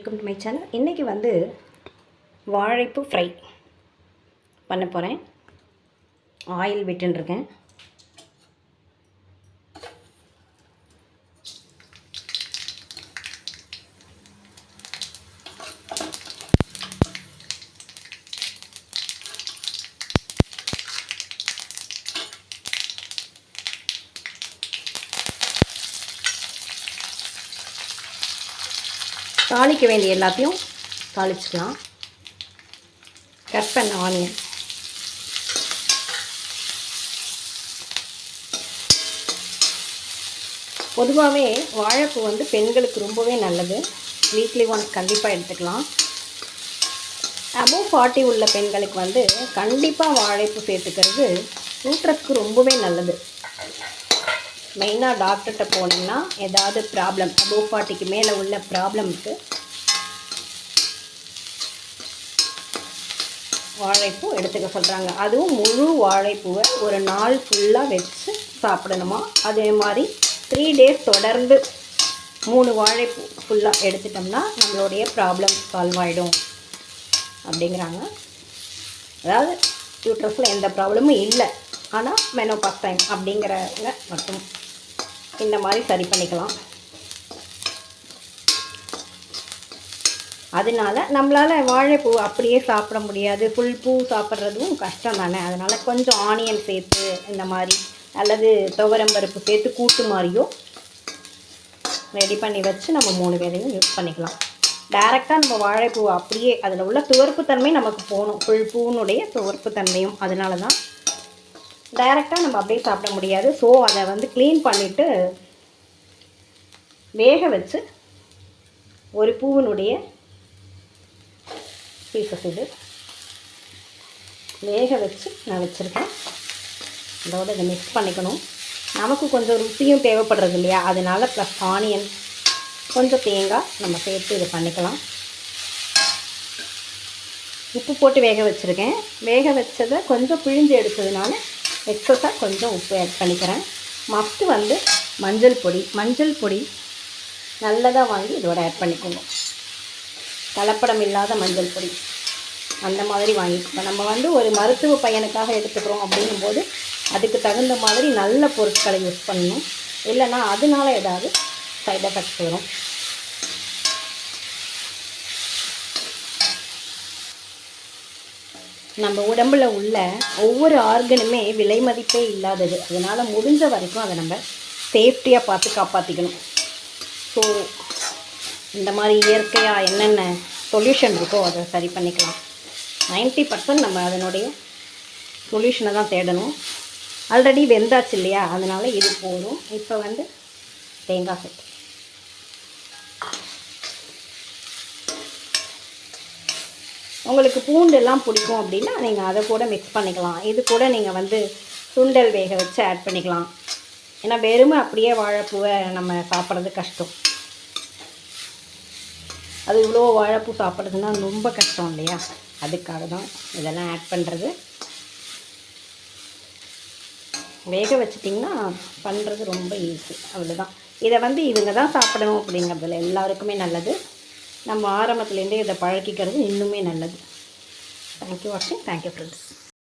Welcome to my channel இன்றைக்கி வந்து வாழைப்பு fry பண்ண போகிறேன் ஆயில் விட்டுருக்கேன் தாளிக்க வேண்டிய எல்லாத்தையும் தாளிச்சுக்கலாம். கட் பண்ண ஆனியன் பொதுவாகவே வாழைப்பூ வந்து பெண்களுக்கு ரொம்பவே நல்லது. வீக்லி ஒன்ஸ் கண்டிப்பாக எடுத்துக்கலாம். அபோவ் ஃபார்ட்டி உள்ள பெண்களுக்கு வந்து கண்டிப்பாக வாழைப்பூ சேர்த்துக்கிறது ஊட்டுறதுக்கு ரொம்பவே நல்லது. மெயினாக டாக்டர்கிட்ட போனீங்கன்னா ஏதாவது ப்ராப்ளம் அபோவ் ஃபார்ட்டிக்கு மேலே உள்ள ப்ராப்ளம்க்கு வாழைப்பூ எடுத்துக்க சொல்கிறாங்க அதுவும் முழு வாழைப்பூவை ஒரு நாள் ஃபுல்லாக வச்சு சாப்பிடணுமா? அதே மாதிரி த்ரீ டேஸ் தொடர்ந்து மூணு வாழைப்பூ ஃபுல்லாக எடுத்துட்டோம்னா நம்மளுடைய ப்ராப்ளம் சால்வ் ஆகிடும் அப்படிங்கிறாங்க. அதாவது யூட்ரஸில் எந்த ப்ராப்ளமும் இல்லை. ஆனால் மெனோபாஸ் டைம் அப்படிங்கிறவங்க மட்டும். இந்த மாதிரி சரி பண்ணிக்கலாம். அதனால நம்மளால் வாழைப்பூ அப்படியே சாப்பிட முடியாது. ஃபுல் பூ சாப்பிட்றதும் கஷ்டம் தானே. அதனால் கொஞ்சம் ஆனியன் சேர்த்து இந்த மாதிரி அல்லது துவரம்பருப்பு சேர்த்து கூட்டு மாதிரியோ ரெடி பண்ணி வச்சு நம்ம மூணு பேரையும் யூஸ் பண்ணிக்கலாம். டேரெக்டாக நம்ம வாழைப்பூ அப்படியே அதில் உள்ள துவர்ப்பு தன்மை நமக்கு போகணும். ஃபுல் பூனுடைய துவர்ப்பு தன்மையும் அதனால தான் டைரெக்டாக நம்ம அப்படியே சாப்பிட முடியாது. ஸோ அதை வந்து க்ளீன் பண்ணிவிட்டு வேக வச்சு ஒரு பூவினுடைய பீசஸ் இது வேக வச்சு நான் வச்சுருக்கேன். அதோடு இதை மிக்ஸ் பண்ணிக்கணும். நமக்கு கொஞ்சம் ருசியும் தேவைப்படுறது இல்லையா? அதனால் ப்ளஸ் ஆனியன் கொஞ்சம் தேங்காய் நம்ம சேர்த்து இது பண்ணிக்கலாம். உப்பு போட்டு வேக வச்சுருக்கேன். வேக வச்சதை கொஞ்சம் பிழிஞ்சு எடுத்ததுனால எக்ஸஸாக கொஞ்சம் உப்பு ஆட் பண்ணிக்கிறேன். மஸ்ட்டு வந்து மஞ்சள் பொடி. மஞ்சள் பொடி நல்லதாக வாங்கி இதோட ஆட் பண்ணிக்கணும் கலப்படம் இல்லாத மஞ்சள் பொடி. அந்த மாதிரி வாங்கிக்கோங்க. நம்ம வந்து ஒரு மருத்துவ பையனுக்காக எடுத்துக்கிறோம் அப்படிங்கும்போது அதுக்கு தகுந்த மாதிரி நல்ல பொருட்களை யூஸ் பண்ணணும். இல்லைன்னா அதனால ஏதாவது சைட் எஃபெக்ட்ஸ் வரும். நம்ம உடம்பில் உள்ள ஒவ்வொரு ஆர்கனுமே விலை மதிப்பே இல்லாதது. அதனால் முடிஞ்ச வரைக்கும் அதை நம்ம சேஃப்டியாக பார்த்து காப்பாற்றிக்கணும் ஸோ இந்த மாதிரி இயற்கையாக என்னென்ன சொல்யூஷன் இருக்கோ அதை சரி பண்ணிக்கலாம். நைன்ட்டி பர்சன்ட் நம்ம அதனுடைய சொல்யூஷனை தான் தேடணும். ஆல்ரெடி வெந்தாச்சு இல்லையா? அதனால் இது போதும். இப்போ வந்து தேங்காய் சட்டி உங்களுக்கு பூண்டெல்லாம் பிடிக்கும் அப்படின்னா நீங்கள் அதை கூட மிக்ஸ் பண்ணிக்கலாம். இது கூட நீங்கள் வந்து சுண்டல் வேக வச்சு ஆட் பண்ணிக்கலாம். ஏன்னா வெறுமை அப்படியே வாழைப்பூவை நம்ம சாப்பிட்றது கஷ்டம். அது இவ்வளோ வாழைப்பூ சாப்பிட்றதுன்னா ரொம்ப கஷ்டம் இல்லையா? அதுக்காக தான் இதெல்லாம் ஆட் பண்ணுறது வேக வச்சிட்டிங்கன்னா பண்ணுறது ரொம்ப ஈஸி அவ்வளோதான் இதை வந்து இவங்க தான் சாப்பிடணும் அப்படிங்கிறதுல எல்லாருக்குமே நல்லது. நம்ம ஆரம்பத்துலேருந்தே இதை பழக்கிக்கிறது இன்னுமே நல்லது. தேங்க்யூ வாட்சிங் தேங்க்யூ ஃப்ரெண்ட்ஸ்